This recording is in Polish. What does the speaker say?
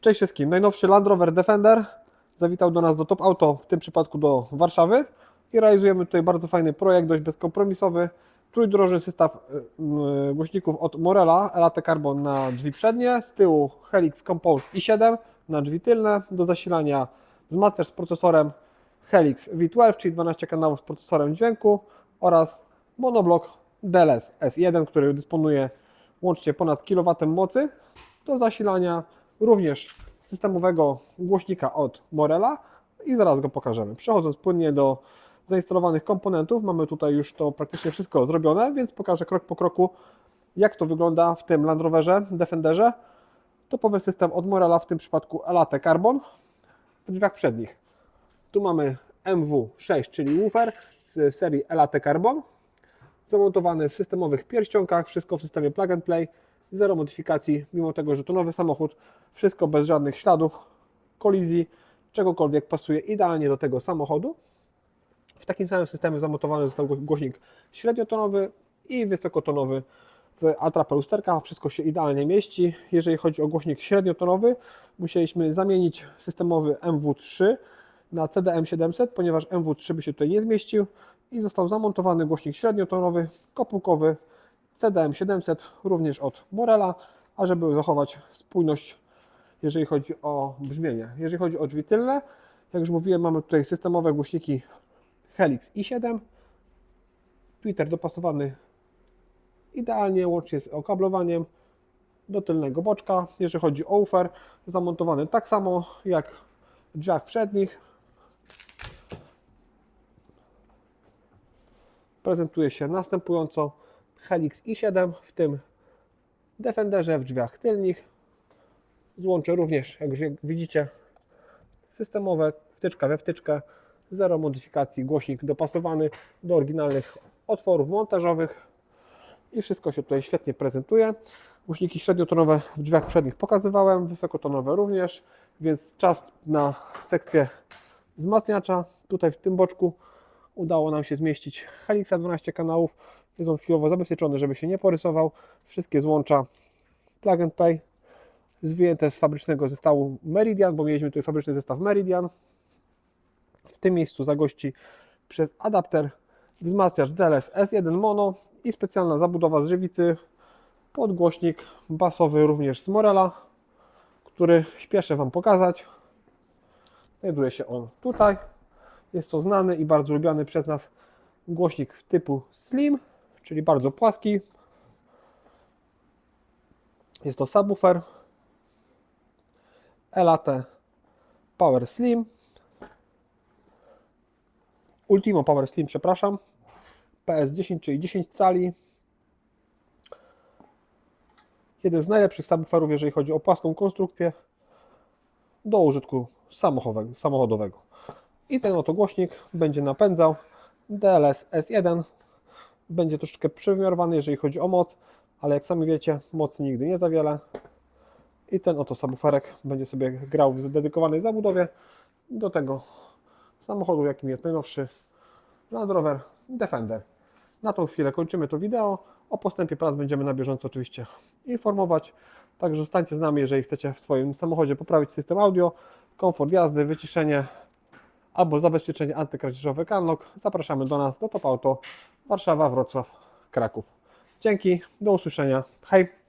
Cześć wszystkim. Najnowszy Land Rover Defender zawitał do nas do Top Auto, w tym przypadku do Warszawy i realizujemy tutaj bardzo fajny projekt, dość bezkompromisowy. Trójdrożny zestaw y, y, głośników od Morela, Elate Carbon na drzwi przednie, z tyłu Helix Compose i7 na drzwi tylne, do zasilania wzmacniacz z procesorem Helix V12, czyli 12 kanałów z procesorem dźwięku oraz monoblok DLS S1, który dysponuje łącznie ponad kilowattem mocy do zasilania również systemowego głośnika od Morela i zaraz go pokażemy. Przechodząc płynnie do zainstalowanych komponentów, mamy tutaj już to praktycznie wszystko zrobione, więc pokażę krok po kroku, jak to wygląda w tym Land Roverze, Defenderze. Topowy system od Morela, w tym przypadku Elate Carbon w drzwiach przednich. Tu mamy MW6, czyli woofer z serii Elate Carbon, zamontowany w systemowych pierścionkach, wszystko w systemie plug and play, zero modyfikacji, mimo tego, że to nowy samochód, wszystko bez żadnych śladów, kolizji, czegokolwiek pasuje idealnie do tego samochodu. W takim samym systemie zamontowany został głośnik średniotonowy i wysokotonowy w atrapę lusterka, wszystko się idealnie mieści. Jeżeli chodzi o głośnik średniotonowy, musieliśmy zamienić systemowy MW3 na CDM 700, ponieważ MW3 by się tutaj nie zmieścił i został zamontowany głośnik średniotonowy, kopułkowy CDM 700, również od Morela, a żeby zachować spójność, jeżeli chodzi o brzmienie. Jeżeli chodzi o drzwi tylne, jak już mówiłem, mamy tutaj systemowe głośniki Helix i7, tweeter dopasowany idealnie, łącznie z okablowaniem do tylnego boczka. Jeżeli chodzi o ufer, zamontowany tak samo jak w drzwiach przednich. Prezentuje się następująco Helix i7 w tym Defenderze w drzwiach tylnych. Złącze również, jak już widzicie, systemowe, wtyczka we wtyczkę, zero modyfikacji, głośnik dopasowany do oryginalnych otworów montażowych i wszystko się tutaj świetnie prezentuje. Głośniki średniotonowe w drzwiach przednich pokazywałem, wysokotonowe również, więc czas na sekcję wzmacniacza. Tutaj w tym boczku udało nam się zmieścić Helixa 12 kanałów. Jest on chwilowo zabezpieczony, żeby się nie porysował. Wszystkie złącza plug and play zwyjęte z fabrycznego zestawu Meridian, bo mieliśmy tutaj fabryczny zestaw Meridian. W tym miejscu zagości przez adapter wzmacniacz DLS S1 Mono i specjalna zabudowa z żywicy podgłośnik basowy również z Morela, który śpieszę Wam pokazać. Znajduje się on tutaj. Jest to znany i bardzo lubiany przez nas głośnik typu Slim, czyli bardzo płaski. Jest to subwoofer Elate Power Slim. Ultimo Power Slim, przepraszam. PS10, czyli 10 cali. Jeden z najlepszych subwooferów, jeżeli chodzi o płaską konstrukcję do użytku samochodowego. I ten oto głośnik będzie napędzał DLS S1. Będzie troszeczkę przewymiarowany, jeżeli chodzi o moc, ale jak sami wiecie, mocy nigdy nie za wiele. I ten oto subwooferek będzie sobie grał w dedykowanej zabudowie do tego samochodu, jakim jest najnowszy Land Rover Defender. Na tą chwilę kończymy to wideo. O postępie prac będziemy na bieżąco oczywiście informować. Także zostańcie z nami, jeżeli chcecie w swoim samochodzie poprawić system audio, komfort jazdy, wyciszenie albo zabezpieczenie antykradzieżowe Canlock. Zapraszamy do nas do Top Auto Warszawa, Wrocław, Kraków. Dzięki, do usłyszenia. Hej!